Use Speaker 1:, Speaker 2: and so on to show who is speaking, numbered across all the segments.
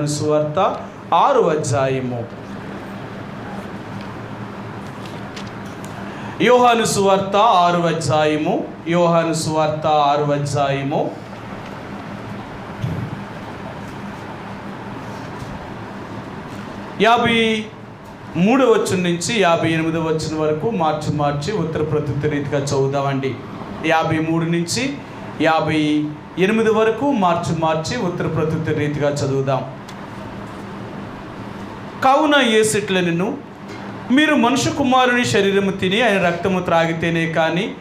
Speaker 1: యోహాను సువార్త ఆరు అధ్యాయము. యోహాను సువార్త ఆరు అధ్యాయము యోహాను సువార్త ఆరు అధ్యాయము. యాభై మూడో వచ్చిన నుంచి యాభై ఎనిమిదో వచ్చిన వరకు మార్చి మార్చి ఉత్తర ప్రత్యుత్తర రీతిగా చదువుదామండి. యాభై మూడు నుంచి యాభై ఎనిమిది వరకు మార్చి మార్చి ఉత్తర ప్రత్యుత్తర రీతిగా చదువుదాం. కావున ఏసిట్ల నిన్ను. మీరు మనుషు కుమారుని శరీరము తిని ఆయన రక్తము త్రాగితేనే కానీ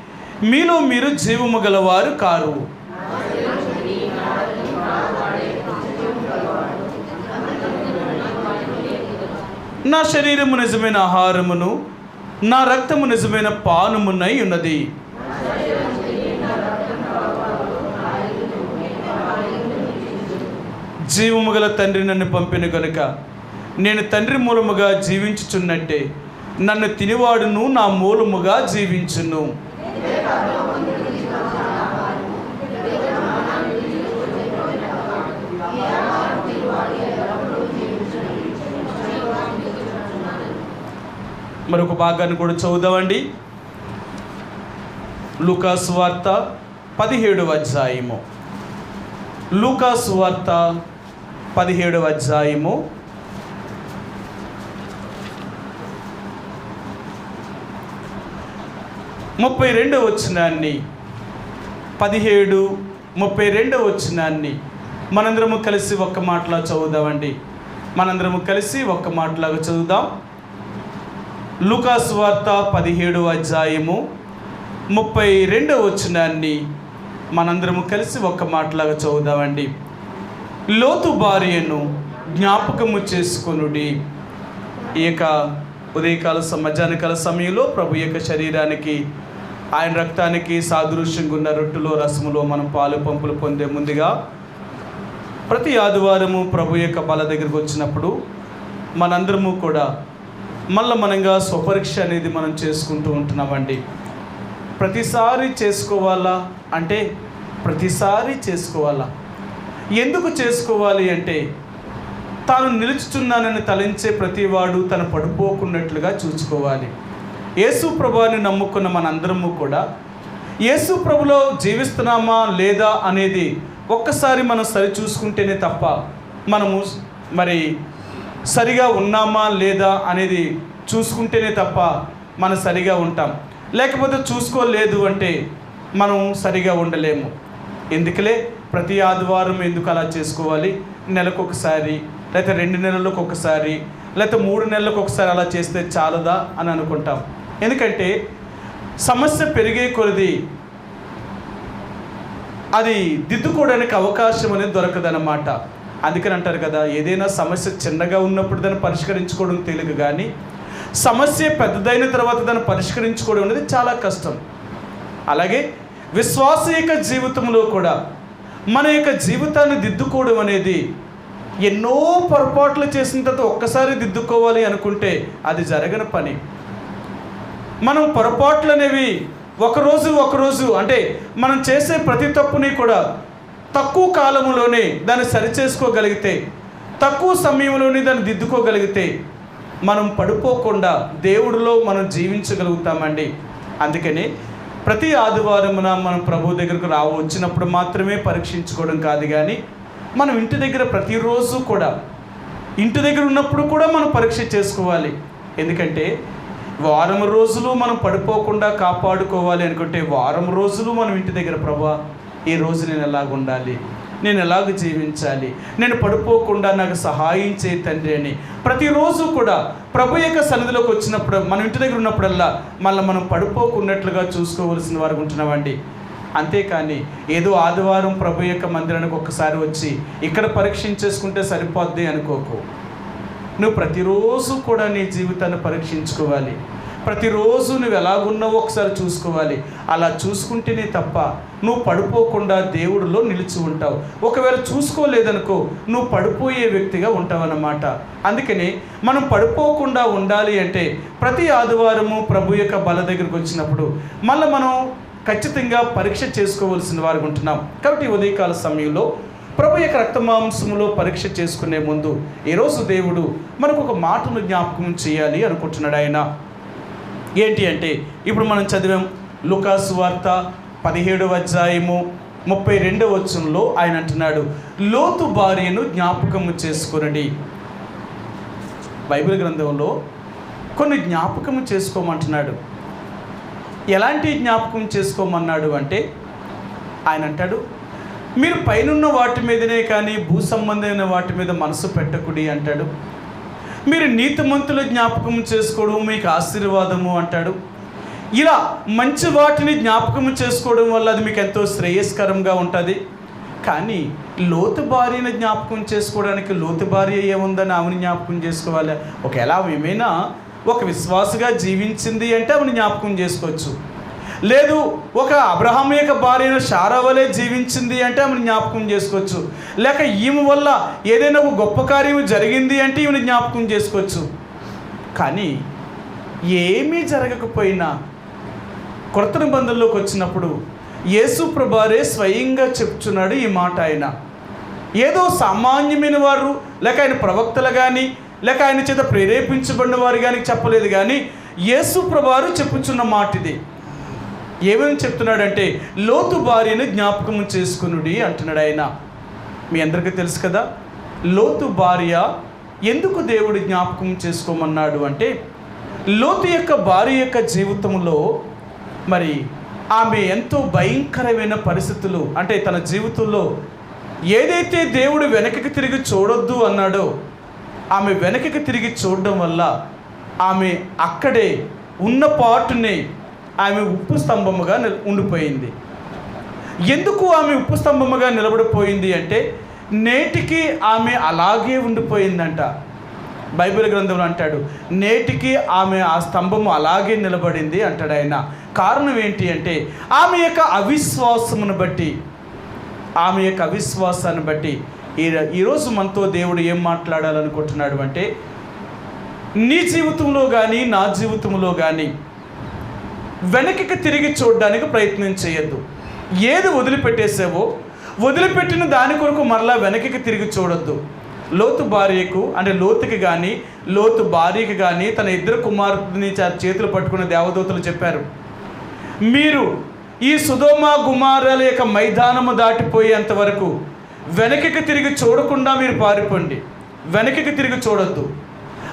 Speaker 1: మీలో మీరు జీవము గలవారు కారు. నా శరీరము నిజమైన ఆహారమును నా రక్తము నిజమైన పానమునై ఉన్నది. జీవము గల తండ్రి నన్ను పంపిన గనుక నేను తండ్రి మూలముగా జీవించుచున్నట్టే నన్ను తినివాడును నా మూలముగా జీవించును. మరొక భాగాన్ని కూడా చదువుదామండి. లూకాస్ వార్త పదిహేడవ అధ్యాయము. లూకాస్ వార్త పదిహేడవ అధ్యాయము ముప్పై రెండో వచ్చినాన్ని పదిహేడు ముప్పై రెండో వచ్చినాన్ని మనందరము కలిసి ఒక్క మాటలా చదువుదామండి. మనందరము కలిసి ఒక్క మాటలాగా చదువుదాం. లూకాస్ వార్త పదిహేడు అధ్యాయము ముప్పై రెండో వచనాన్ని మనందరము కలిసి ఒక్క మాటలాగా చదువుదామండి. లోతు భార్యను జ్ఞాపకము చేసుకొనుడి. ఈ యొక్క ఉదయకాల స- మధ్యాహ్నకాల సమయంలో ప్రభు యొక్క శరీరానికి ఆయన రక్తానికి సాదృశ్యంగా ఉన్న రొట్టెలో రసములో మనం పాలు పంపులు పొందే ముందుగా ప్రతి ఆదివారము ప్రభు యొక్క బల దగ్గరకు వచ్చినప్పుడు మనందరము కూడా మళ్ళీ మనంగా స్వపరీక్ష అనేది మనం చేసుకుంటూ ఉంటున్నామండి. ప్రతిసారి చేసుకోవాలా అంటే ప్రతిసారి చేసుకోవాలా? ఎందుకు చేసుకోవాలి అంటే తాను నిలుచుచున్నానని తలంచే ప్రతివాడు తను పడిపోకున్నట్లుగా చూసుకోవాలి. యేసు ప్రభుని నమ్ముకున్న మనందరము కూడా యేసు ప్రభులో జీవిస్తున్నామా లేదా అనేది ఒక్కసారి మనం సరి చూసుకుంటేనే తప్ప మనము మరి సరిగా ఉన్నామా లేదా అనేది చూసుకుంటేనే తప్ప మనం సరిగా ఉంటాం. లేకపోతే చూసుకోలేదు అంటే మనం సరిగా ఉండలేము. ఎందుకులే? ప్రతి ఆదివారం ఎందుకు అలా చేసుకోవాలి? నెలకు ఒకసారి లేకపోతే రెండు నెలలకు ఒకసారి లేకపోతే మూడు నెలలకు ఒకసారి అలా చేస్తే చాలదా అని అనుకుంటాం. ఎందుకంటే సమస్య పెరిగే కొలది అది దిద్దుకోవడానికి అవకాశం అనేది దొరకదన్నమాట. అందుకని అంటారు కదా ఏదైనా సమస్య చిన్నగా ఉన్నప్పుడు దాన్ని పరిష్కరించుకోవడం తేలిక కానీ సమస్య పెద్దదైన తర్వాత దాన్ని పరిష్కరించుకోవడం అనేది చాలా కష్టం. అలాగే విశ్వాస యొక్క జీవితంలో కూడా మన యొక్క జీవితాన్ని దిద్దుకోవడం అనేది ఎన్నో పొరపాట్లు చేసిన తర్వాత ఒక్కసారి దిద్దుకోవాలి అనుకుంటే అది జరగని పని. మనం పొరపాట్లు అనేవి ఒకరోజు ఒకరోజు అంటే మనం చేసే ప్రతి తప్పుని కూడా తక్కువ కాలంలోనే దాన్ని సరిచేసుకోగలిగితే తక్కువ సమయంలోనే దాన్ని దిద్దుకోగలిగితే మనం పడిపోకుండా దేవుడిలో మనం జీవించగలుగుతామండి. అందుకని ప్రతి ఆదివారమున మనం ప్రభు దగ్గరకు రావు వచ్చినప్పుడు మాత్రమే పరీక్షించుకోవడం కాదు కానీ మనం ఇంటి దగ్గర ప్రతిరోజు కూడా ఇంటి దగ్గర ఉన్నప్పుడు కూడా మనం పరీక్ష చేసుకోవాలి. ఎందుకంటే వారం రోజులు మనం పడిపోకుండా కాపాడుకోవాలి అనుకుంటే వారం రోజులు మనం ఇంటి దగ్గర ప్రభా ఈ రోజు నేను ఎలాగ ఉండాలి? నేను ఎలాగ జీవించాలి? నేను పడిపోకుండా నాకు సహాయం చేయి తండ్రి అని ప్రతిరోజు కూడా ప్రభు యొక్క సన్నిధిలోకి వచ్చినప్పుడు మనం ఇంటి దగ్గర ఉన్నప్పుడల్లా మళ్ళీ మనం పడిపోకున్నట్లుగా చూసుకోవలసిన వారు ఉంటున్నామండి. అంతేకాని ఏదో ఆదివారం ప్రభు యొక్క మందిరానికి ఒక్కసారి వచ్చి ఇక్కడ పరీక్షించేసుకుంటే సరిపోద్ది అనుకోకు. నువ్వు ప్రతిరోజు కూడా నీ జీవితాన్ని పరీక్షించుకోవాలి. ప్రతిరోజు నువ్వు ఎలాగున్నావో ఒకసారి చూసుకోవాలి. అలా చూసుకుంటేనే తప్ప నువ్వు పడిపోకుండా దేవుడిలో నిలిచి ఉంటావు. ఒకవేళ చూసుకోలేదనుకో నువ్వు పడిపోయే వ్యక్తిగా ఉంటావన్నమాట. అందుకని మనం పడిపోకుండా ఉండాలి అంటే ప్రతి ఆదివారము ప్రభు యొక్క బల దగ్గరికి వచ్చినప్పుడు మళ్ళీ మనం ఖచ్చితంగా పరీక్ష చేసుకోవాల్సిన వారు ఉంటున్నాం. కాబట్టి ఉదయకాల సమయంలో ప్రభు యొక్క రక్తమాంసములో పరీక్ష చేసుకునే ముందు ఈరోజు దేవుడు మనకు ఒక మాటను జ్ఞాపకం చేయాలి అనుకుంటున్నాడు ఆయన. ఏంటి అంటే ఇప్పుడు మనం చదివాం లుకాసు వార్త పదిహేడవ అధ్యాయము ముప్పై రెండవ వచనంలో ఆయన అంటున్నాడు లోతు భార్యను జ్ఞాపకము చేసుకునడి. బైబిల్ గ్రంథంలో కొన్ని జ్ఞాపకము చేసుకోమంటున్నాడు. ఎలాంటి జ్ఞాపకం చేసుకోమన్నాడు అంటే ఆయన అంటాడు మీరు పైనున్న వాటి మీదనే కానీ భూ సంబంధమైన వాటి మీద మనసు పెట్టకుడి అంటాడు. మీరు నీతిమంతుల జ్ఞాపకం చేసుకోవడం మీకు ఆశీర్వాదము అంటాడు. ఇలా మంచి వాటిని జ్ఞాపకం చేసుకోవడం వల్ల అది మీకు ఎంతో శ్రేయస్కరంగా ఉంటుంది. కానీ లోతు భార్యను జ్ఞాపకం చేసుకోవడానికి లోతు భార్య ఏముందని ఆమెను జ్ఞాపకం చేసుకోవాలి? ఒకవేళ ఆమె ఏమైనా ఒక విశ్వాసగా జీవించింది అంటే ఆమెను జ్ఞాపకం చేసుకోవచ్చు. లేదు ఒక అబ్రహం యొక్క భార్యను శారా వలె జీవించింది అంటే ఆమెను జ్ఞాపకం చేసుకోవచ్చు. లేక ఈమె వల్ల ఏదైనా ఒక గొప్ప కార్యం జరిగింది అంటే ఈమెను జ్ఞాపకం చేసుకోవచ్చు. కానీ ఏమీ జరగకపోయినా కొత్త నిబంధనలోకి వచ్చినప్పుడు యేసు ప్రభారే స్వయంగా చెప్తున్నాడు ఈ మాట ఆయన. ఏదో సామాన్యమైన వారు లేక ఆయన ప్రవక్తలు కానీ లేక ఆయన చేత ప్రేరేపించబడిన వారు కానీ చెప్పలేదు కానీ యేసు ప్రభారు చెప్పుచున్న మాట ఇది ఏమేమి చెప్తున్నాడంటే లోతు భార్యను జ్ఞాపకం చేసుకునుడి అంటున్నాడు ఆయన. మీ అందరికీ తెలుసు కదా లోతు భార్య ఎందుకు దేవుడు జ్ఞాపకం చేసుకోమన్నాడు అంటే లోతు యొక్క భార్య యొక్క జీవితంలో మరి ఆమె ఎంతో భయంకరమైన పరిస్థితులు అంటే తన జీవితంలో ఏదైతే దేవుడు వెనక్కి తిరిగి చూడొద్దు అన్నాడో ఆమె వెనక్కి తిరిగి చూడడం వల్ల ఆమె అక్కడే ఉన్న పాటునే ఆమె ఉప్పు స్తంభముగా ఉండిపోయింది. ఎందుకు ఆమె ఉప్పు స్తంభముగా నిలబడిపోయింది అంటే నేటికి ఆమె అలాగే ఉండిపోయిందంట. బైబిల్ గ్రంథంలో అంటాడు నేటికి ఆమె ఆ స్తంభము అలాగే నిలబడింది అంటాడు ఆయన. కారణం ఏంటి అంటే ఆమె యొక్క అవిశ్వాసమును బట్టి ఆమె యొక్క అవిశ్వాసాన్ని బట్టి ఈ ఈరోజు మనతో దేవుడు ఏం మాట్లాడాలనుకుంటున్నాడు అంటే నీ జీవితంలో కానీ నా జీవితంలో కానీ వెనక్కి తిరిగి చూడడానికి ప్రయత్నం చేయొద్దు. ఏది వదిలిపెట్టేసావో వదిలిపెట్టిన దాని కొరకు మరలా వెనక్కి తిరిగి చూడొద్దు. లోతు భార్యకు అంటే లోతుకి కానీ లోతు భార్యకి కానీ తన ఇద్దరు కుమారుని చేతులు పట్టుకున్న దేవదూతలు చెప్పారు. మీరు ఈ సుధోమ గుమారాల యొక్క మైదానము దాటిపోయేంత వరకు వెనక్కి తిరిగి చూడకుండా మీరు పారిపోండి. వెనకకి తిరిగి చూడొద్దు.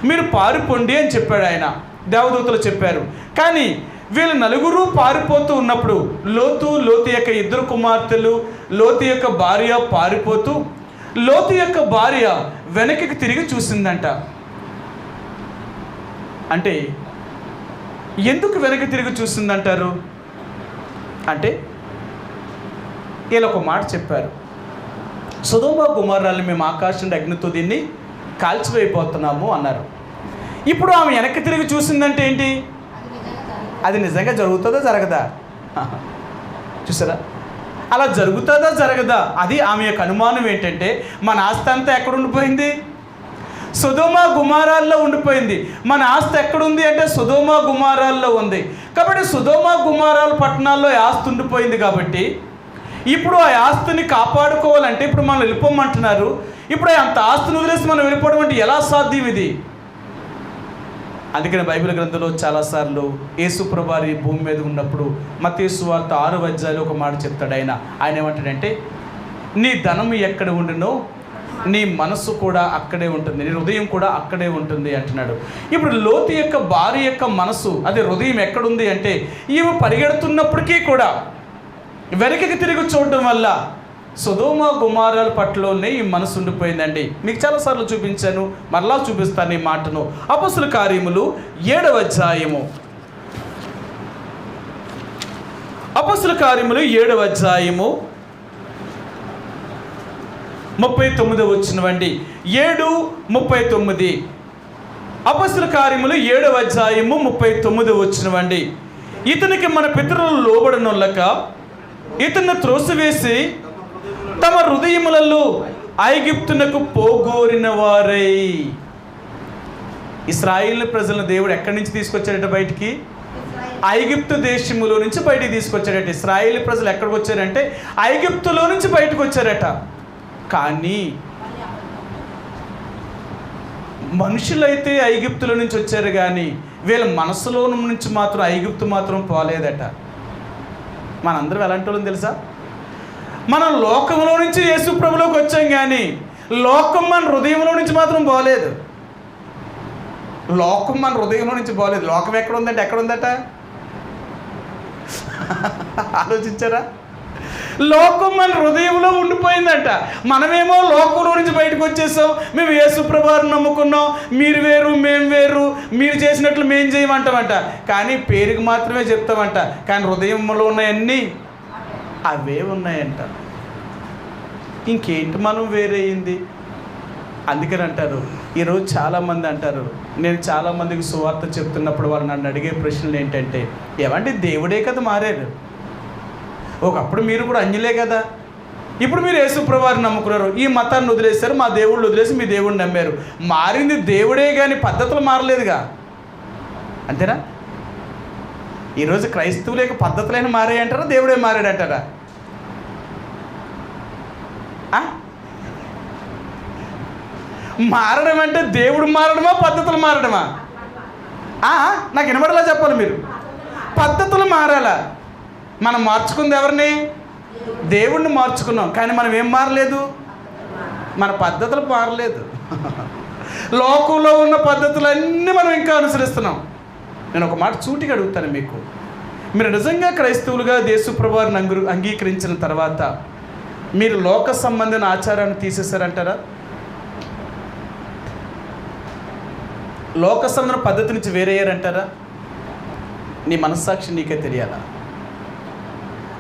Speaker 1: మీరు పారిపోండి అని చెప్పాడు ఆయన. దేవదూతలు చెప్పారు. కానీ వీళ్ళు నలుగురు పారిపోతూ ఉన్నప్పుడు లోతు లోతు యొక్క ఇద్దరు కుమార్తెలు లోతు యొక్క భార్య పారిపోతూ లోతు యొక్క భార్య వెనక్కి తిరిగి చూసిందంట. అంటే ఎందుకు వెనక్కి తిరిగి చూసిందంటారు? అంటే వీళ్ళు ఒక మాట చెప్పారు. సుధోమ కుమారాలు మేము ఆకాశం అగ్నితో దీన్ని కాల్చివైపోతున్నాము అన్నారు. ఇప్పుడు ఆమె వెనక్కి తిరిగి చూసిందంటే ఏంటి? అది నిజంగా జరుగుతుందా జరగదా? చూసారా? అలా జరుగుతుందా జరగదా? అది ఆమె యొక్క అనుమానం ఏంటంటే మన ఆస్తి అంతా ఎక్కడ ఉండిపోయింది సుధోమ గుమారాల్లో ఉండిపోయింది. మన ఆస్తి ఎక్కడుంది అంటే సుధోమ గుమారాల్లో ఉంది. కాబట్టి సుధోమ గుమారాల పట్టణాల్లో ఆస్తి ఉండిపోయింది కాబట్టి ఇప్పుడు ఆ ఆస్తిని కాపాడుకోవాలంటే ఇప్పుడు మనం వెళ్ళిపోమంటున్నారు. ఇప్పుడు అంత ఆస్తిని వదిలేసి మనం వెళ్ళిపోవడం అంటే ఎలా సాధ్యం ఇది? అందుకని బైబిల్ గ్రంథంలో చాలాసార్లు యేసుప్రభారి భూమి మీద ఉన్నప్పుడు మతేసు వార్త ఆరు వైద్యాలు ఒక మాట చెప్తాడు ఆయన. ఆయన ఏమంటాడంటే నీ ధనం ఎక్కడ ఉండినో నీ మనస్సు కూడా అక్కడే ఉంటుంది. నీ హృదయం కూడా అక్కడే ఉంటుంది అంటున్నాడు. ఇప్పుడు లోతు యొక్క భార్య యొక్క మనసు అదే హృదయం ఎక్కడుంది అంటే ఈమె పరిగెడుతున్నప్పటికీ కూడా వెనకకి తిరిగి చూడడం వల్ల సుధోమ గుమారాల పట్లలోనే ఈ మనసు ఉండిపోయిందండి మీకు చాలాసార్లు చూపించాను మరలా చూపిస్తాను ఈ మాటను. అపసుల కార్యములు ఏడవ అధ్యాయము. అపసుల కార్యములు ఏడవ అధ్యాయము. ముప్పై తొమ్మిది వచ్చినవండి ఏడు ముప్పై తొమ్మిది. అపసుల కార్యములు ఏడవ అధ్యాయము ముప్పై తొమ్మిది వచ్చినవండి ఇతనికి మన పితరులు లోబడనులక ఇతన్ని త్రోసివేసి తమ హృదయములలో ఐగిప్తునకు పోగోరిన వారై. ఇస్రాయిల్ ప్రజలను దేవుడు ఎక్కడి నుంచి తీసుకొచ్చాడట బయటికి? ఐగిప్తు దేశములో నుంచి బయటికి తీసుకొచ్చాడట. ఇస్రాయేల్ ప్రజలు ఎక్కడికి వచ్చారంటే ఐగిప్తులో నుంచి బయటకు వచ్చారట. కానీ మనుషులైతే ఐగిప్తుల నుంచి వచ్చారు కానీ వీళ్ళ మనసులో నుంచి మాత్రం ఐగిప్తు మాత్రం పోలేదట. మనందరం ఎలాంటి వాళ్ళని తెలుసా? మనం లోకంలో నుంచి యేసు ప్రభులోకి వచ్చాం కానీ లోకం మన హృదయంలో నుంచి మాత్రం పోలేదు. లోకం మన హృదయంలో నుంచి పోలేదు. లోకం ఎక్కడ ఉందంటే ఎక్కడ ఉందట ఆలోచించారా? లోకం మన హృదయంలో ఉండిపోయిందంట. మనమేమో లోకంలో నుంచి బయటకు వచ్చేసాం. మేము యేసుప్రభాని నమ్ముకున్నాం. మీరు వేరు మేము వేరు. మీరు చేసినట్లు మేము చేయమంటామంట. కానీ పేరుకి మాత్రమే చెప్తామంట. కానీ హృదయంలో ఉన్నాయన్నీ అవే ఉన్నాయంట. ఇంకేంటి మనం వేరేయింది అందుకని అంటారు ఈరోజు చాలామంది అంటారు నేను చాలామందికి సువార్త చెప్తున్నప్పుడు వాళ్ళు నన్ను అడిగే ప్రశ్నలు ఏంటంటే ఏమంటే దేవుడే కదా మారారు? ఒకప్పుడు మీరు కూడా అంజలే కదా? ఇప్పుడు మీరు యేసుప్రవారిని నమ్ముకున్నారు. ఈ మతాన్ని వదిలేశారు మా దేవుళ్ళు వదిలేసి మీ దేవుడిని నమ్మారు. మారింది దేవుడే కానీ పద్ధతులు మారలేదుగా? అంతేనా? ఈరోజు క్రైస్తవుల యొక్క పద్ధతులైన మారాయంటారా దేవుడే మారాడంటారా? మారడం అంటే దేవుడు మారడమా పద్ధతులు మారడమా? ఆ, నాకు వినబడలా చెప్పాలి మీరు. పద్ధతులు మారాలా? మనం మార్చుకుంది ఎవరిని? దేవుణ్ణి మార్చుకున్నాం. కానీ మనం ఏం మారలేదు? మన పద్ధతులు మారలేదు. లోకంలో ఉన్న పద్ధతులన్నీ మనం ఇంకా అనుసరిస్తున్నాం. నేను ఒక మాట చూటికి అడుగుతాను మీకు. మీరు నిజంగా క్రైస్తవులుగా దేశప్రభువారిని అంగు అంగీకరించిన తర్వాత మీరు లోక సంబంధిన ఆచారాన్ని తీసేశారంటారా? లోక సంబంధన పద్ధతి నుంచి వేరేయారంటారా నీ మనస్సాక్షి నీకే తెలియాలా?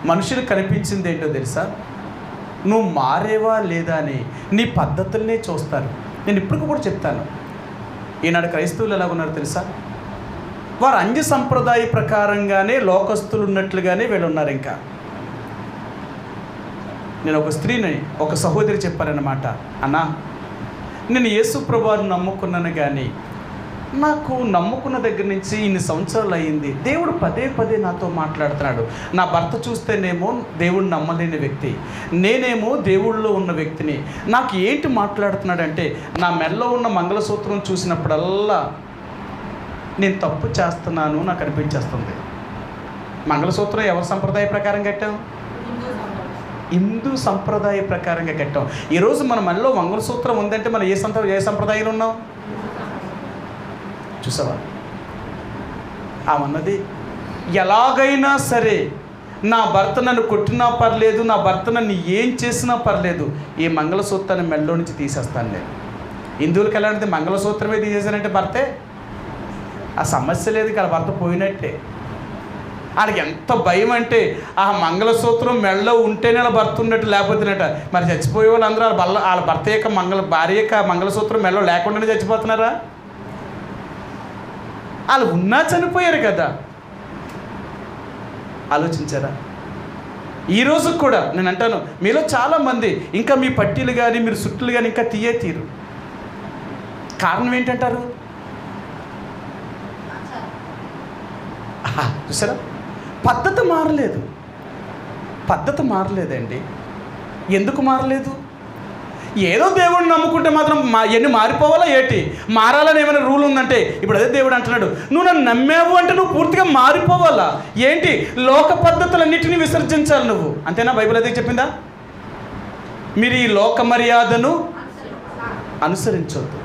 Speaker 1: మనుషులు కనిపించింది ఏంటో తెలుసా? నువ్వు మారేవా లేదా అని నీ పద్ధతులనే చూస్తారు. నేను ఇప్పటికి కూడా చెప్తాను. ఈనాడు క్రైస్తవులు ఎలా ఉన్నారు తెలుసా? వారు అంజ సంప్రదాయ ప్రకారంగానే లోకస్తులు ఉన్నట్లుగానే వీళ్ళు ఉన్నారు ఇంకా. నేను ఒక స్త్రీని ఒక సహోదరి చెప్పారన్నమాట. అన్నా నేను యేసు ప్రభువారిని నమ్ముకున్నాను కానీ నాకు నమ్ముకున్న దగ్గర నుంచి ఇన్ని సంవత్సరాలు అయ్యింది. దేవుడు పదే పదే నాతో మాట్లాడుతున్నాడు. నా భర్త చూస్తేనేమో దేవుడు నమ్మలేని వ్యక్తి. నేనేమో దేవుళ్ళలో ఉన్న వ్యక్తిని. నాకు ఏంటి మాట్లాడుతున్నాడంటే నా మెల్లో ఉన్న మంగళసూత్రం చూసినప్పుడల్లా నేను తప్పు చేస్తున్నాను నాకు అనిపించేస్తుంది. మంగళసూత్రం ఎవరి సంప్రదాయ ప్రకారం కట్టాం? హిందూ సంప్రదాయ ప్రకారంగా కట్టాం. ఈరోజు మన మనలో మంగళసూత్రం ఉందంటే మనం ఏ సంత ఏ సంప్రదాయాలు ఉన్నాం? చూసావా? ఆమన్నది ఎలాగైనా సరే నా భర్త నన్ను కొట్టినా పర్లేదు నా భర్త నన్ను ఏం చేసినా పర్లేదు ఈ మంగళసూత్రాన్ని మెల్లో నుంచి తీసేస్తాను నేను. హిందువులకి ఎలా మంగళసూత్రమే తీసేశానంటే భర్తే? ఆ సమస్య లేదు కదా భర్త పోయినట్టే. వాళ్ళకి ఎంత భయం అంటే ఆ మంగళసూత్రం మెడలో ఉంటేనే వాళ్ళ భర్త ఉన్నట్టు లేకపోతున్నట్ట మరి చచ్చిపోయే వాళ్ళందరూ వాళ్ళ బల్ల వాళ్ళ భర్త యొక్క మంగళ భార్య యొక్క మంగళసూత్రం మెడలో లేకుండానే చచ్చిపోతున్నారా? వాళ్ళు ఉన్నా చనిపోయారు కదా. ఆలోచించారా? ఈరోజు కూడా నేను అంటాను మీలో చాలామంది ఇంకా మీ పట్టీలు కానీ మీరు సుట్టులు కానీ ఇంకా తీయే తీరు. కారణం ఏంటంటారు? చూసారా? పద్ధతి మారలేదు. పద్ధతి మారలేదండి. ఎందుకు మారలేదు? ఏదో దేవుడిని నమ్ముకుంటే మాత్రం మా ఎన్ని మారిపోవాలా ఏంటి? మారాలని ఏమైనా రూల్ ఉందంటే ఇప్పుడు అదే దేవుడు అంటున్నాడు. నువ్వు నన్ను నమ్మావు అంటే నువ్వు పూర్తిగా మారిపోవాలా? ఏంటి? లోక పద్ధతులన్నిటిని విసర్జించాలి నువ్వు. అంతేనా? బైబిల్ అదే చెప్పిందా? మీరు ఈ లోక మర్యాదను అనుసరించవద్దు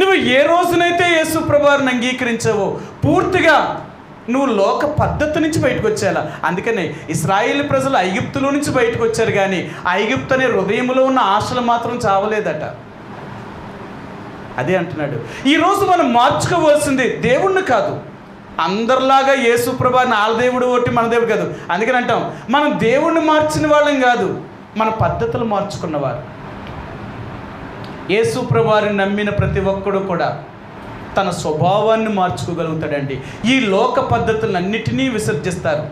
Speaker 1: నువ్వు ఏ రోజునైతే యేసు ప్రభువారిని అంగీకరించావో పూర్తిగా నువ్వు లోక పద్ధతి నుంచి బయటకు వచ్చేలా. అందుకనే ఇస్రాయేల్ ప్రజలు ఐగుప్తులో నుంచి బయటకు వచ్చారు కానీ ఐగుప్తు అనే హృదయంలో ఉన్న ఆశలు మాత్రం చావలేదట. అదే అంటున్నాడు. ఈరోజు మనం మార్చుకోవాల్సింది దేవుణ్ణి కాదు. అందరిలాగా యేసుప్రభ నాల దేవుడు ఒకటి మన దేవుడు కాదు. అందుకని అంటాం మనం దేవుణ్ణి మార్చిన వాళ్ళం కాదు మన పద్ధతులు మార్చుకున్నవారు. యేసుప్రభ వారిని నమ్మిన ప్రతి ఒక్కడు కూడా తన స్వభావాన్ని మార్చుకోగలుగుతాడండి. ఈ లోక పద్ధతులన్నిటినీ విసర్జిస్తారు.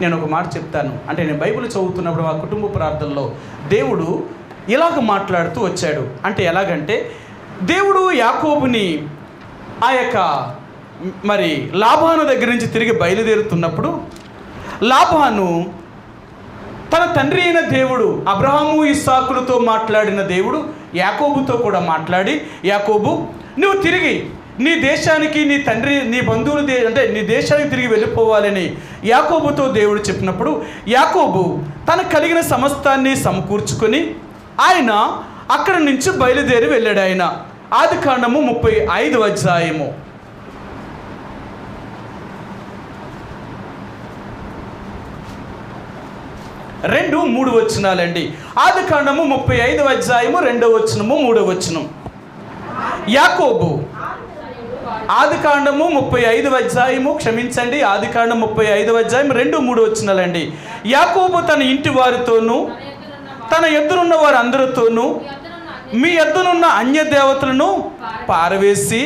Speaker 1: నేను ఒక మాట చెప్తాను. అంటే నేను బైబిల్ చదువుతున్నప్పుడు ఆ కుటుంబ ప్రార్థనలో దేవుడు ఇలాగ మాట్లాడుతూ వచ్చాడు. అంటే ఎలాగంటే దేవుడు యాకోబుని ఆ యొక్క మరి లాభాను దగ్గర నుంచి తిరిగి బయలుదేరుతున్నప్పుడు లాభాను తన తండ్రి అయిన దేవుడు అబ్రహాము ఇస్సాకులతో మాట్లాడిన దేవుడు యాకోబుతో కూడా మాట్లాడి యాకోబు నువ్వు తిరిగి నీ దేశానికి నీ తండ్రి నీ బంధువులు దే అంటే నీ దేశానికి తిరిగి వెళ్ళిపోవాలని యాకోబుతో దేవుడు చెప్పినప్పుడు యాకోబు తనకు కలిగిన సమస్తాన్ని సమకూర్చుకొని ఆయన అక్కడి నుంచి బయలుదేరి వెళ్ళాడు ఆయన. ఆది కాండము ముప్పై ఐదు అధ్యాయము. రెండు మూడు వచనాలండి. ఆది కాండము ముప్పై ఐదు అధ్యాయము రెండవ వచనము మూడో వచనం. యాకోబు. ఆదికాండము ముప్పై ఐదు అధ్యాయము క్షమించండి ఆదికాండం ముప్పై ఐదు అధ్యాయం రెండు మూడు వచ్చినాలండి. యాకోబు తన ఇంటి వారితోనూ తన ఎద్దునున్న వారందరితోనూ మీ ఎద్దునున్న అన్య దేవతలను పారవేసి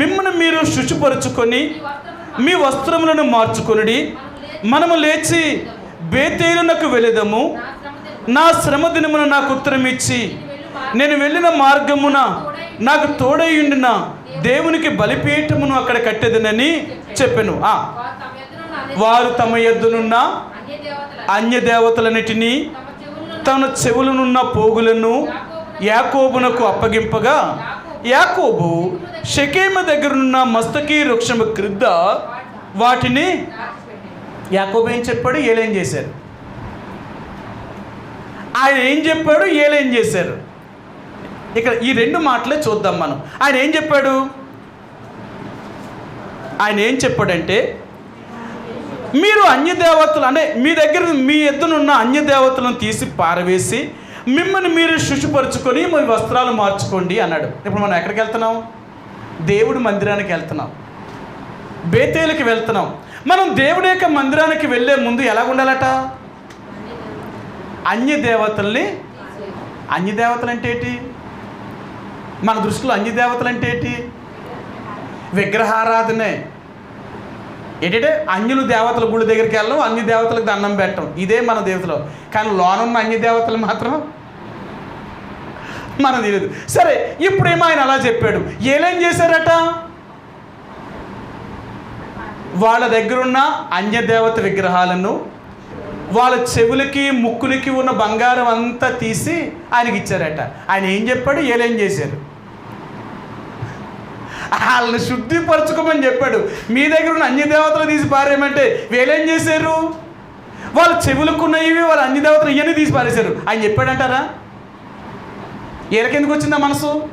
Speaker 1: మిమ్మల్ని మీరు శుచిపరుచుకొని మీ వస్త్రములను మార్చుకొనిడి. మనము లేచి బేతేలునకు వెళదము నా శ్రమ దినమున నాకు ఉత్తరం ఇచ్చి నేను వెళ్ళిన మార్గమున నాకు తోడయుండిన దేవునికి బలిపీఠమును అక్కడ కట్టెదనని చెప్పాను. ఆ, వారు తమ ఎద్దునున్న అన్య దేవతలన్నిటినీ తన చెవులనున్న పోగులను యాకోబునకు అప్పగింపగా యాకోబు షకేమ దగ్గరున్న మస్తకీ వృక్షము క్రింద వాటిని యాకోబు ఏం చెప్పాడు? ఏలేం చేశారు? ఆయన ఏం చెప్పాడు? ఏలేం చేశారు? ఇక్కడ ఈ రెండు మాటలే చూద్దాం మనం. ఆయన ఏం చెప్పాడు? ఆయన ఏం చెప్పాడంటే మీరు అన్య దేవతలు అంటే మీ దగ్గర మీ ఎద్దునున్న అన్య దేవతలను తీసి పారవేసి మిమ్మల్ని మీరు శుచిపరుచుకొని మీ వస్త్రాలు మార్చుకోండి అన్నాడు. ఇప్పుడు మనం ఎక్కడికి వెళ్తున్నాం? దేవుడి మందిరానికి వెళ్తున్నాం. బేతేలకి వెళ్తున్నాం. మనం దేవుడి యొక్క మందిరానికి వెళ్ళే ముందు ఎలా ఉండాలట? అన్య దేవతల్ని అన్య దేవతలు అంటే ఏంటి? మన దృష్టిలో అన్ని దేవతలు అంటే ఏంటి? విగ్రహారాధనే. ఏంటంటే అన్యులు దేవతల గుడి దగ్గరికి వెళ్ళడం అన్ని దేవతలకు దండం పెట్టడం. ఇదే మన దేవతలు. కానీ లోనున్న అన్ని దేవతలు మాత్రం మనం తెలియదు సరే ఇప్పుడేమో ఆయన అలా చెప్పాడు. ఏలేం చేశారట? వాళ్ళ దగ్గరున్న అన్య దేవత విగ్రహాలను వాళ్ళ చెవులకి ముక్కులకి ఉన్న బంగారం అంతా తీసి ఆయనకి ఇచ్చారట. ఆయన ఏం చెప్పాడు? ఏలేం చేశారు? వాళ్ళని శుద్ధిపరచుకోమని చెప్పాడు. మీ దగ్గర ఉన్న అన్ని దేవతలు తీసి పారేయమంటే వీళ్ళేం చేశారు? వాళ్ళ చెవులకున్నవి వాళ్ళ అన్ని దేవతలు ఇవన్నీ తీసి పారేశారు. ఆయన చెప్పాడంటారా? ఏలకెందుకు వచ్చిందా మనసు?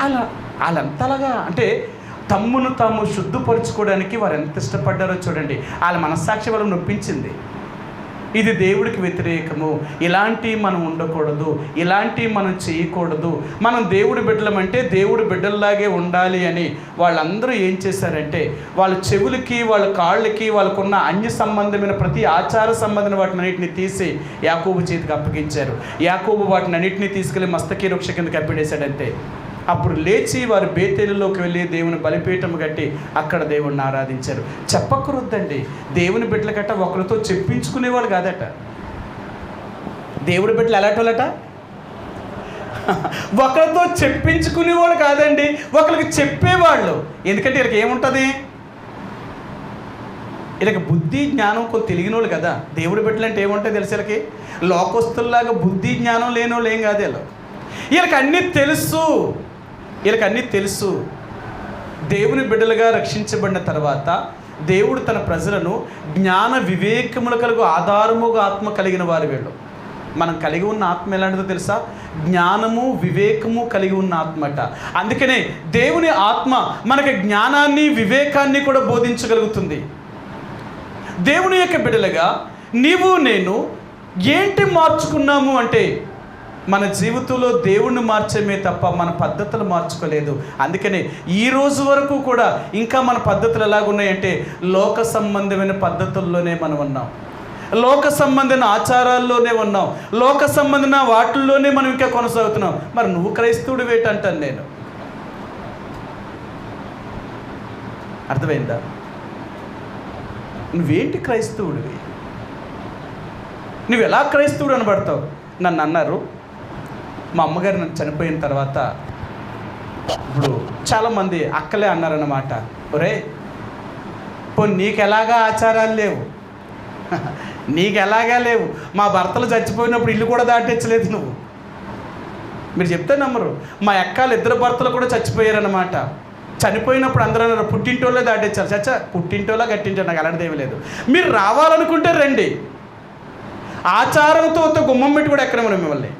Speaker 1: అలా వాళ్ళంతలాగా అంటే తమ్మును తాము శుద్ధపరచుకోవడానికి వారు ఎంత ఇష్టపడ్డారో చూడండి. వాళ్ళ మనస్సాక్షి వాళ్ళని నొప్పించింది. ఇది దేవుడికి వ్యతిరేకము. ఇలాంటి మనం ఉండకూడదు. ఇలాంటి మనం చేయకూడదు. మనం దేవుడి బిడ్డలమంటే దేవుడి బిడ్డల్లాగే ఉండాలి అని వాళ్ళందరూ ఏం చేశారంటే వాళ్ళ చెవులకి వాళ్ళ కాళ్ళకి వాళ్ళకున్న అన్య సంబంధమైన ప్రతి ఆచార సంబంధమైన వాటిని అన్నింటిని తీసి యాకోబు చేతికి అప్పగించారు. యాకోబు వాటిని అన్నింటినీ తీసుకెళ్ళి మస్తకీ వృక్ష కింద కప్పిడేశాడంతే అప్పుడు లేచి వారు బేతేలులోకి వెళ్ళి దేవుని బలిపీఠం కట్టి అక్కడ దేవుణ్ణి ఆరాధించారు. చెప్పకూడదండి. దేవుని బిడ్డల గట్ట ఒకరితో చెప్పించుకునేవాళ్ళు కాదట. దేవుడి బిడ్డలు ఎలాంటి వాళ్ళట ఒకరితో చెప్పించుకునేవాళ్ళు కాదండి. ఒకరికి చెప్పేవాళ్ళు. ఎందుకంటే వీళ్ళకి ఏముంటుంది? వీళ్ళకి బుద్ధి జ్ఞానం కొంత తెలియని వాళ్ళు కదా. దేవుడి బిడ్డలు అంటే ఏముంటాయి తెలుసు వీళ్ళకి? లోకస్తుల్లాగా బుద్ధి జ్ఞానం లేని వాళ్ళు ఏం కాదు వీళ్ళు. వీళ్ళకి అన్నీ తెలుసు. వీళ్ళకి అన్నీ తెలుసు. దేవుని బిడ్డలుగా రక్షించబడిన తర్వాత దేవుడు తన ప్రజలను జ్ఞాన వివేకముల కలుగు ఆధారముగా ఆత్మ కలిగిన వారు వీళ్ళు. మనం కలిగి ఉన్న ఆత్మ ఎలాంటిదో తెలుసా? జ్ఞానము వివేకము కలిగి ఉన్న ఆత్మట. అందుకనే దేవుని ఆత్మ మనకి జ్ఞానాన్ని వివేకాన్ని కూడా బోధించగలుగుతుంది. దేవుని యొక్క బిడలుగా నీవు నేను ఏంటి మార్చుకున్నాము అంటే మన జీవితంలో దేవుణ్ణి మార్చమే తప్ప మన పద్ధతులు మార్చుకోలేదు. అందుకనే ఈ రోజు వరకు కూడా ఇంకా మన పద్ధతులు ఎలాగున్నాయంటే లోక సంబంధమైన పద్ధతుల్లోనే మనం ఉన్నాం. లోక సంబంధమైన ఆచారాల్లోనే ఉన్నాం. లోక సంబంధమైన వాటిల్లోనే మనం ఇంకా కొనసాగుతున్నాం. మరి నువ్వు క్రైస్తవుడు వేటంటాను నేను? అర్థమైందా? నువ్వేంటి క్రైస్తవుడివి? నువ్వు ఎలా క్రైస్తవుడు అనబడతావు? నన్ను అన్నారు. మా అమ్మగారు నన్ను చనిపోయిన తర్వాత ఇప్పుడు చాలామంది అక్కలే అన్నారన్నమాట. ఒరే పో నీకు ఎలాగా ఆచారాలు లేవు? నీకు ఎలాగా లేవు? మా భర్తలు చచ్చిపోయినప్పుడు ఇల్లు కూడా దాటించలేదు నువ్వు. మీరు చెప్తే నమ్మరు. మా అక్కలు ఇద్దరు భర్తలు కూడా చచ్చిపోయారన్నమాట. చనిపోయినప్పుడు అందరూ అన్నారు పుట్టింటోళ్ళే దాటించాలి చచ్చా పుట్టింటోలా కట్టించారు నాకు అలాంటిది ఏమీ లేదు. మీరు రావాలనుకుంటే రండి. ఆచారంతో గుమ్మం పెట్టి కూడా ఎక్కడమని మిమ్మల్ని.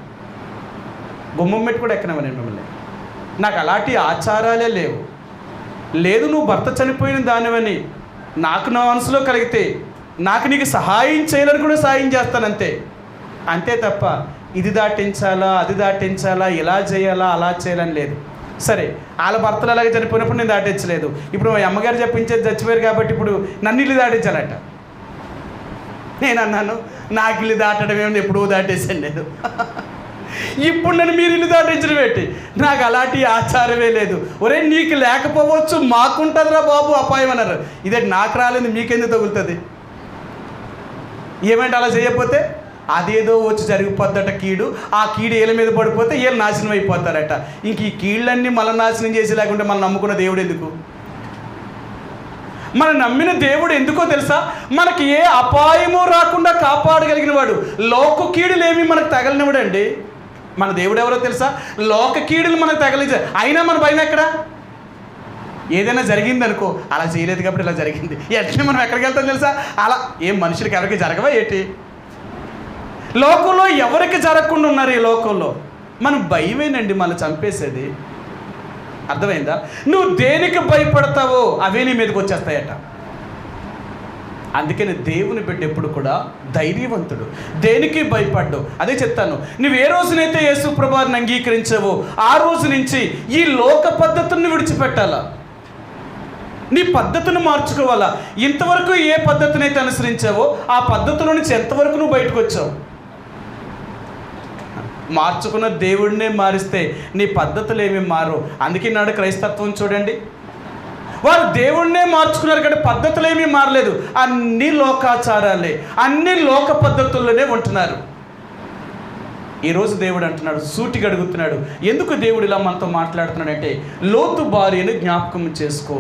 Speaker 1: గుమ్మం పెట్టి కూడా ఎక్కడమని మిమ్మల్ని. నాకు అలాంటి ఆచారాలే లేవు. లేదు నువ్వు భర్త చనిపోయిన దానివని నాకు నా మనసులో కలిగితే నాకు నీకు సహాయం చేయాలని కూడా సహాయం చేస్తానంతే అంతే. తప్ప ఇది దాటించాలా అది దాటించాలా ఇలా చేయాలా అలా చేయాలని లేదు. సరే వాళ్ళ భర్తలు అలాగే చనిపోయినప్పుడు నేను దాటించలేదు. ఇప్పుడు మా అమ్మగారు చెప్పించేది చచ్చిపోయారు కాబట్టి ఇప్పుడు నన్ను ఇల్లు దాటించాలట. నేను అన్నాను నాకు ఇల్లు దాటడం ఏమి ఎప్పుడూ దాటేసాను లేదు. ఇప్పుడు నన్ను మీరు ఇల్లు దాటించడం పెట్టి నాకు అలాంటి ఆచారమే లేదు. ఒరే నీకు లేకపోవచ్చు మాకుంటుందిరా బాబు అపాయం అన్నారు. ఇదే నాకు రాలేదు మీకెందుకు తగులుతుంది? ఏమంటే అలా చేయకపోతే? అదేదో వచ్చి జరిగిపోద్దట కీడు. ఆ కీడు ఏళ్ళ మీద పడిపోతే ఏళ్ళు నాశనం అయిపోతారట. ఇంక ఈ కీళ్ళన్నీ మళ్ళీ నాశనం చేసి లేకుంటే మనం నమ్ముకున్న దేవుడు ఎందుకు? మనం నమ్మిన దేవుడు ఎందుకో తెలుసా? మనకి ఏ అపాయమో రాకుండా కాపాడగలిగిన వాడు లోక కీడులేమి మనకు తగలినవాడండి మన దేవుడు ఎవరో తెలుసా? లోక కీడులు మనకు తగలించ. అయినా మన భయం ఎక్కడ? ఏదైనా జరిగింది అనుకో అలా చేయలేదు కాబట్టి ఇలా జరిగింది. ఎట్లా మనం ఎక్కడికి వెళ్తాం తెలుసా? అలా ఏం మనుషులకి ఎవరికి జరగవా ఏంటి? లోకంలో ఎవరికి జరగకుండా ఉన్నారు ఈ లోకంలో? మనం భయమేనండి మనం చంపేసేది. అర్థమైందా? నువ్వు దేనికి భయపడతావో అవే నీ మీదకి వచ్చేస్తాయట. అందుకని దేవుని బిడ్డ ఎప్పుడు కూడా ధైర్యవంతుడు. దేనికి భయపడ్డు? అదే చెప్తాను. నువ్వు ఏ రోజునైతే యేసు ప్రభాని అంగీకరించావో ఆ రోజు నుంచి ఈ లోక పద్ధతుల్ని విడిచిపెట్టాలా? నీ పద్ధతిని మార్చుకోవాలా? ఇంతవరకు ఏ పద్ధతినైతే అనుసరించావో ఆ పద్ధతిలో నుంచి ఎంతవరకు నువ్వు బయటకు వచ్చావు? మార్చుకున్న దేవుడినే మారిస్తే నీ పద్ధతులు ఏమి మారు అందుకే నాడు క్రైస్తత్వం చూడండి. వారు దేవుణ్ణే మార్చుకున్నారు కానీ పద్ధతులు ఏమీ మారలేదు. అన్ని లోకాచారాలే అన్ని లోక పద్ధతుల్లోనే ఉంటున్నారు. ఈరోజు దేవుడు అంటున్నాడు సూటిగా అడుగుతున్నాడు ఎందుకు దేవుడు ఇలా మనతో మాట్లాడుతున్నాడంటే లోతు భార్యను జ్ఞాపకం చేసుకో.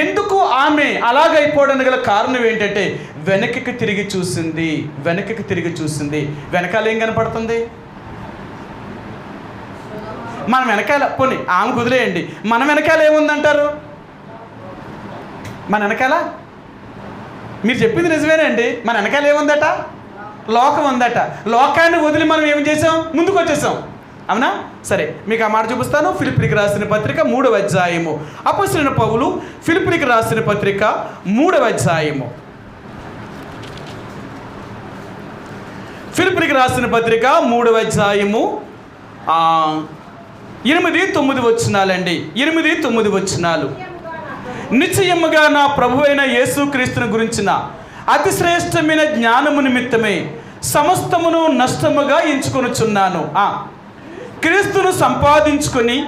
Speaker 1: ఎందుకు ఆమె అలాగైపోవడానికి గల కారణం ఏంటంటే వెనక్కి తిరిగి చూసింది వెనక్కి తిరిగి చూసింది వెనకాల ఏం కనపడుతుంది? మన వెనకాల పోనీ ఆమె కుదిలేయండి మన వెనకాల ఏముందంటారు? మన వెనకాల? మీరు చెప్పింది నిజమేనండి. మన వెనకాల ఏముందట? లోకం ఉందట. లోకాన్ని వదిలి మనం ఏం చేసాం? ముందుకు వచ్చేసాం. అవునా? సరే మీకు ఆ మాట చూపిస్తాను. ఫిలిప్రికి రాసిన పత్రిక మూడవ అధ్యాయము. అపసిన పౌలు ఫిలిప్రికి రాసిన పత్రిక మూడవ అధ్యాయము. ఫిలిప్రికి రాసిన పత్రిక మూడవ అధ్యాయము. ఎనిమిది తొమ్మిది వచ్చినాలండి. ఎనిమిది తొమ్మిది వచ్చినాలు. నిశ్చయముగా నా ప్రభు అయిన యేసుక్రీస్తుని గురించిన అతి శ్రేష్టమైన జ్ఞానము నిమిత్తమే సమస్తమును నష్టముగా ఎంచుకొనుచున్నాను. ఆ, క్రీస్తును సంపాదించుకొని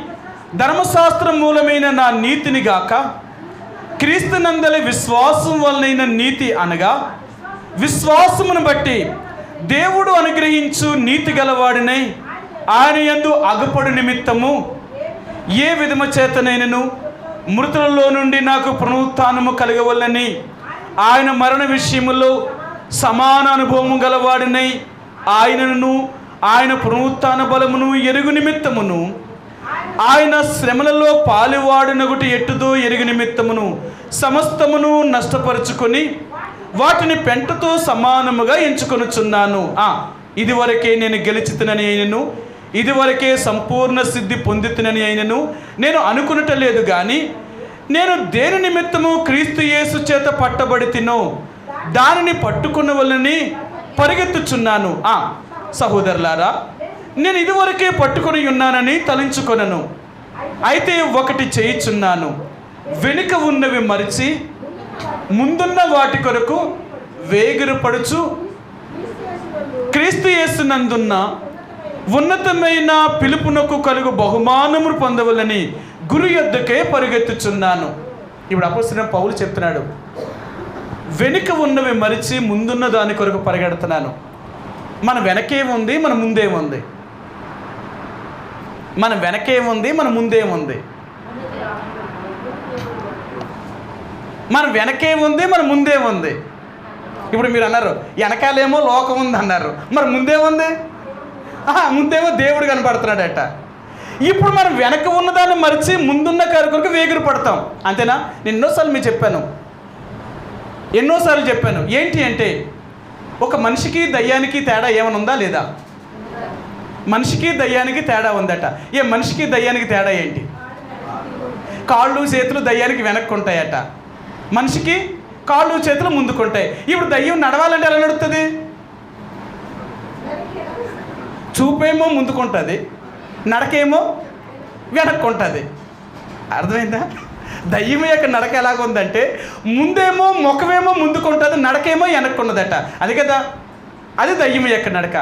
Speaker 1: ధర్మశాస్త్ర మూలమైన నా నీతిని గాక క్రీస్తునందలి విశ్వాసం వలనైన నీతి అనగా విశ్వాసమును బట్టి దేవుడు అనుగ్రహించు నీతి గలవాడినై ఆయన ఎందు అగపడు నిమిత్తము. ఏ విధము చేతనైనను? మృతులలో నుండి నాకు పునరుత్నము కలగవల్లని ఆయన మరణ విషయములో సమాన అనుభవము గలవాడినై ఆయనను ఆయన పునరుత్న బలమును ఎరుగు నిమిత్తమును. ఆయన శ్రమలలో పాలువాడినొకటి ఎట్టుదో ఎరుగు నిమిత్తమును సమస్తమును నష్టపరుచుకొని వాటిని పెంటతో సమానముగా ఎంచుకొనుచున్నాను. ఇది ఇదివరకే నేను గెలిచితనని నేను ఇదివరకే సంపూర్ణ సిద్ధి పొందితునని అయినను నేను అనుకునట లేదు కానీ నేను దేని నిమిత్తము క్రీస్తు యేసు చేత పట్టబడి తినో దానిని పట్టుకున్న వల్లని పరిగెత్తుచున్నాను. ఆ సహోదరులారా నేను ఇదివరకే పట్టుకొని ఉన్నానని తలంచుకొనను. అయితే ఒకటి చేయుచున్నాను. వెనుక ఉన్నవి మరిచి ముందున్న వాటి కొరకు వేగిరు పడుచు క్రీస్తు యేసునందున్న ఉన్నతమైన పిలుపునకు కలుగు బహుమానమును పొందవలని గురు యొద్దకే పరిగెత్తుచున్నాను. ఇప్పుడు అపోసిన పౌలు చెప్తున్నాడు వెనుక ఉన్నవి మరిచి ముందున్న దాని కొరకు పరిగెడుతున్నాను. మన వెనకేముంది మన ముందేముంది మన వెనకేముంది మన ముందేముంది మన వెనకే ఉంది మన ముందే ఉంది. ఇప్పుడు మీరు అన్నారు వెనకాలేమో లోకం ఉంది అన్నారు మరి ముందేముంది ముందేమో దేవుడు కనపడుతున్నాడట. ఇప్పుడు మనం వెనక ఉన్నదాన్ని మరిచి ముందున్న కారు కొరకు వేగురు పడతాం. అంతేనా? నేను ఎన్నోసార్లు మీకు చెప్పాను. ఎన్నోసార్లు చెప్పాను. ఏంటి అంటే ఒక మనిషికి దయ్యానికి తేడా ఏమైనా ఉందా లేదా? మనిషికి దయ్యానికి తేడా ఉందట. ఏ మనిషికి దయ్యానికి తేడా ఏంటి? కాళ్ళు చేతులు దయ్యానికి వెనక్కి ఉంటాయట. మనిషికి కాళ్ళు చేతులు ముందుకుంటాయి ఇప్పుడు దయ్యం నడవాలంటే ఎలా నడుస్తుంది చూపేమో ముందుకుంటుంది నడకేమో వెనక్కుంటుంది. అర్థమైందా? దయ్యం యొక్క నడక ఎలాగుందంటే ముందేమో ముఖమేమో ముందుకుంటుంది నడకేమో వెనక్కున్నదట అది కదా? అది దయ్యం యొక్క నడక.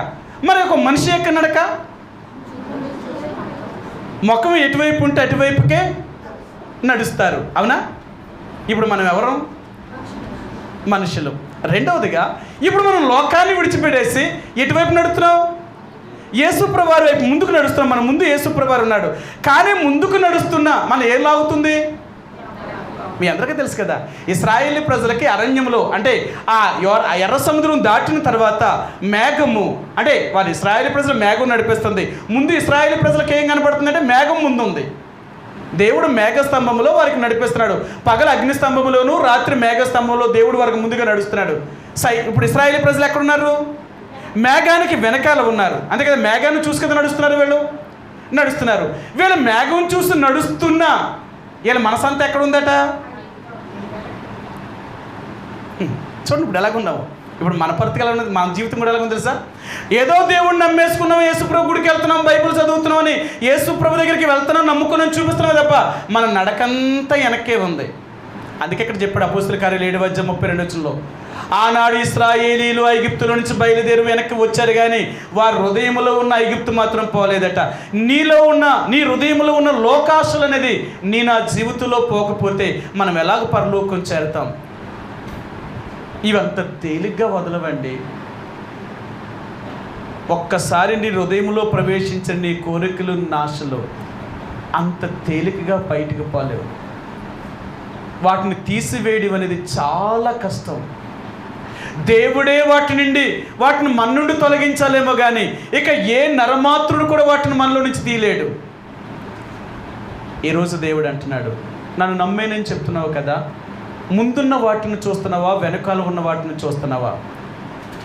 Speaker 1: మరి ఒక మనిషి యొక్క నడక? ముఖం ఎటువైపు ఉంటే అటువైపుకే నడుస్తారు. అవునా? ఇప్పుడు మనం ఎవరం? మనుషులు. రెండవదిగా ఇప్పుడు మనం లోకాన్ని విడిచిపెట్టేసి ఎటువైపు నడుతున్నాం యేసుప్రభారు వైపు ముందుకు నడుస్తున్నాం మన ముందు యేసుప్రభారు ఉన్నాడు. కానీ ముందుకు నడుస్తున్నా మనం ఏం లాగుతుంది? మీ అందరికీ తెలుసు కదా ఇస్రాయేలీ ప్రజలకి అరణ్యంలో అంటే ఆ ఆ ఎర్ర సముద్రం దాటిన తర్వాత మేఘము అంటే వారి ఇస్రాయేలీ ప్రజలు మేఘం నడిపిస్తుంది. ముందు ఇస్రాయేలీ ప్రజలకు ఏం కనపడుతుందంటే మేఘం ముందుంది. దేవుడు మేఘస్తంభంలో వారికి నడిపిస్తున్నాడు. పగల అగ్నిస్తంభంలోను రాత్రి మేఘస్తంభంలో దేవుడు వారికి ముందుగా నడుస్తున్నాడు. సై ఇప్పుడు ఇస్రాయేలీ ప్రజలు ఎక్కడున్నారు? మేఘానికి వెనకాల ఉన్నారు. అంతే కదా మేఘాన్ని చూసి కదా నడుస్తున్నారు వీళ్ళు? నడుస్తున్నారు. వీళ్ళు మేఘం చూసి నడుస్తున్నా వీళ్ళ మనసంతా ఎక్కడ ఉందట చూడండి ఇప్పుడు ఎలాగున్నావు? ఇప్పుడు మన పరిస్థితి ఎలా ఉన్నది? మన జీవితం కూడా ఎలాగుంది తెలుసా? ఏదో దేవుడిని నమ్మేసుకున్నాం యేసుప్రభు గుడికి వెళ్తున్నాం బైబుల్ చదువుతున్నాం అని యేసుప్రభు దగ్గరికి వెళ్తున్నాం నమ్ముకున్నాం చూపిస్తున్నాం తప్ప మన నడకంతా వెనక్కే ఉంది. అందుకే ఇక్కడ చెప్పాడు అపోస్తుల కార్యాలు ఏడు వద్ద ముప్పై రెండు వచ్చంలో ఆనాడు ఇస్రాయేలీలు ఐగుప్తుల నుంచి బయలుదేరి వెనక్కి వచ్చారు కానీ వారి హృదయంలో ఉన్న ఐగుప్తు మాత్రం పోలేదట. నీలో ఉన్న నీ హృదయంలో ఉన్న లోకాశలు అనేది నీ నా జీవితంలో పోకపోతే మనం ఎలాగ పరలోకం చేరుతాం? ఇవంత తేలిగ్గా వదలవండి. ఒక్కసారి నీ హృదయంలో ప్రవేశించిన నీ కోరికలు నాశలు. అంత తేలికగా బయటకు పోలేవు. వాటిని తీసివేయడం అనేది చాలా కష్టం. దేవుడే వాటి నుండి వాటిని మన నుండి తొలగించాలేమో కానీ ఇక ఏ నరమాత్రుడు కూడా వాటిని మనలో నుంచి తీయలేడు. ఈరోజు దేవుడు అంటున్నాడు నన్ను నమ్మేనని చెప్తున్నావు కదా ముందున్న వాటిని చూస్తున్నావా వెనకాల ఉన్న వాటిని చూస్తున్నావా?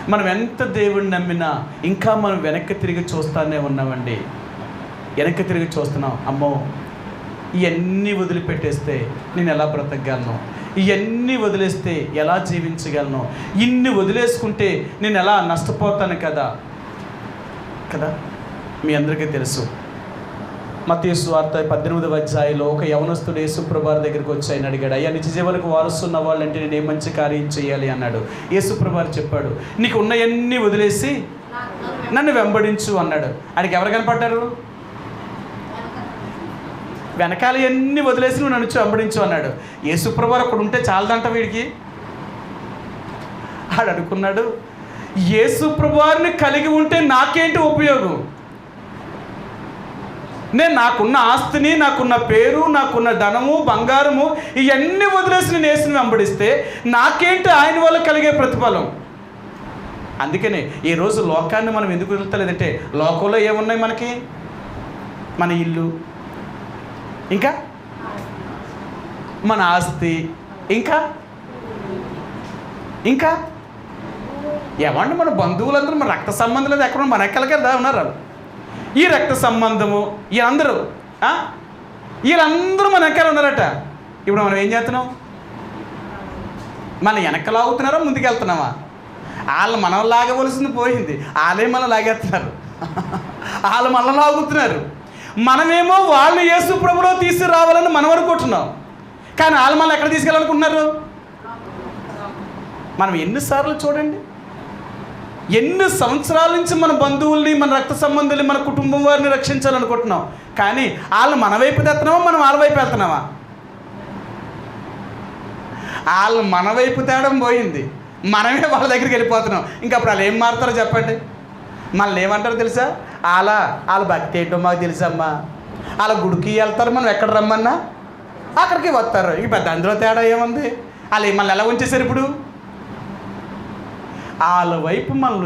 Speaker 1: మనం ఎంత దేవుడిని నమ్మినా ఇంకా మనం వెనక్కి తిరిగి చూస్తానే ఉన్నామండి. వెనక్కి తిరిగి చూస్తున్నాం అమ్మో ఇవన్నీ వదిలిపెట్టేస్తే నేను ఎలా బ్రతకగలను? ఇవన్నీ వదిలేస్తే ఎలా జీవించగలను? ఇన్ని వదిలేసుకుంటే నేను ఎలా నష్టపోతాను కదా? కదా? మీ అందరికీ తెలుసు. మతేసు వార్త పద్దెనిమిదవ అధ్యాయంలో ఒక యవనస్తుడు యేసుప్రభారి దగ్గరికి వచ్చి ఆయన అడిగాడు అయ్యా నిజ జీవనకు వారసున్న వాళ్ళంటే నేను ఏ మంచి కార్యం చేయాలి? అన్నాడు. యేసుప్రభారి చెప్పాడు నీకు ఉన్నయన్నీ వదిలేసి నన్ను వెంబడించు అన్నాడు. ఆయనకి ఎవరు కనపడ్డారు? వెనకాల ఎన్ని వదిలేసి నువ్వు నన్ను వెంబడించు అన్నాడు. యేసుప్రభారు అక్కడ ఉంటే చాలదంట వీడికి. ఆడు అనుకున్నాడు యేసుప్రభువారిని కలిగి ఉంటే నాకేంటి ఉపయోగం? నేను నాకున్న ఆస్తిని నాకున్న పేరు నాకున్న ధనము బంగారము ఇవన్నీ వదిలేసి నేను వేసిన వెంబడిస్తే నాకేంటి ఆయన వల్ల కలిగే ప్రతిఫలం? అందుకనే ఈరోజు లోకాన్ని మనం ఎందుకు వెళ్తలేదంటే లోకంలో ఏమున్నాయి మనకి? మన ఇల్లు ఇంకా? మన ఆస్తి. ఇంకా? ఇంకా? ఏమంటే మన బంధువులందరూ మన రక్త సంబంధులు ఎక్కడ మన ఎక్కలకే ఉన్నారు ఈ రక్త సంబంధము వీళ్ళందరూ వీళ్ళందరూ మన ఎక్కలు ఉన్నారట. ఇప్పుడు మనం ఏం చేస్తున్నాం? మన వెనక లాగుతున్నారా ముందుకెళ్తున్నామా వాళ్ళు మనం లాగవలసింది పోయింది. వాళ్ళే మనం లాగేస్తున్నారు వాళ్ళు మనం లాగుతున్నారు మనమేమో వాళ్ళు యేసు ప్రభులో తీసుకురావాలని మనం అనుకుంటున్నాం కానీ వాళ్ళు మనం ఎక్కడ తీసుకెళ్ళాలనుకుంటున్నారు? మనం ఎన్నిసార్లు చూడండి. ఎన్ని సంవత్సరాల నుంచి మన బంధువుల్ని మన రక్త సంబంధుల్ని మన కుటుంబం వారిని రక్షించాలనుకుంటున్నాం. కానీ వాళ్ళు మన వైపు తెస్తున్నామా మనం వాళ్ళ వైపు వెళ్తున్నామా వాళ్ళు మన వైపు తేడం పోయింది. మనమే వాళ్ళ దగ్గరికి వెళ్ళిపోతున్నాం. ఇంకా అప్పుడు వాళ్ళు ఏం మారుతారో చెప్పండి. మనల్ని ఏమంటారో తెలుసా? వాళ్ళ వాళ్ళ భక్తి ఏంటో మాకు తెలుసమ్మా. వాళ్ళ గుడికి వెళ్తారు మనం ఎక్కడ రమ్మన్నా? అక్కడికి వస్తారు. ఇక పెద్ద అందులో తేడా ఏముంది? వాళ్ళు మళ్ళీ ఎలా ఉంచేశారు ఇప్పుడు? వాళ్ళ వైపు మనల్ని